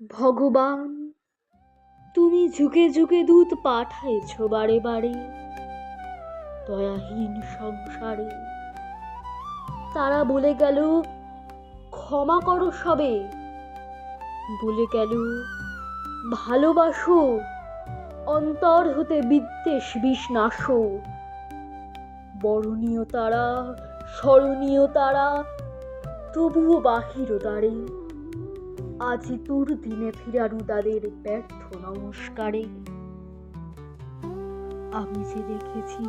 ভগবান, তুমি ঝুঁকে ঝুঁকে দূত পাঠাইছ বারে বারে। দয়াহীন সংসারে, তারা বলে গেল, ক্ষমা করো সবে। বলে গেল, ভালোবাসো, অন্তর হতে বিদ্বেষ বিষ নাশো বরণীয় তারা, স্মরণীয় তারা, তবুও বাহির দ্বারে। আজি তোর দিনে ফিরারু তাদের ব্যর্থ নমস্কারে। আমি যে দেখেছি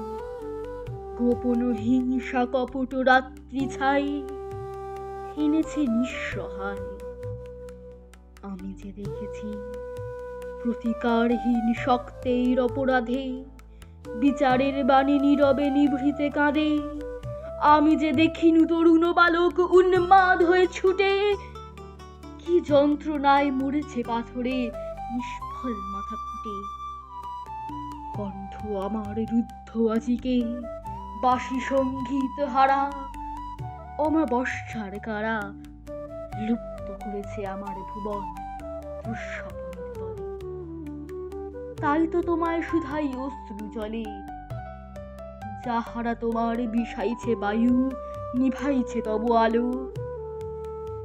গোপন হিংসা কপট রাত্রি ছাই, এনেছে নিঃসহায়। আমি যে দেখেছি প্রতিকারহীন শক্তের অপরাধে, বিচারের বাণী নীরবে নিভৃতে কাঁদে। আমি যে দেখিনু তরুণ বালক উন্মাদ হয়ে ছুটে কি যন্ত্রণায় মরেছে পাথরে, নিষ্ফল মাথা ফুটে কণ্ঠ আমার রুদ্ধ আজিকে বাসি সংগীত হারা, অমাবস্যার কারা লুপ্ত করেছে আমার ভুবন তাই তো তোমায় শুধাই অশ্রু জলে, যাহারা তোমার বিষাইছে বায়ু, নিভাইছে তব আলো।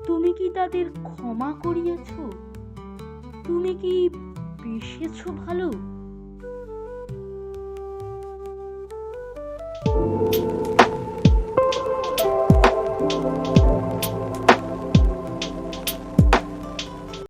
তুমি কি তাদের ক্ষমা করিয়াছ? তুমি কি বেসেছ ভালো?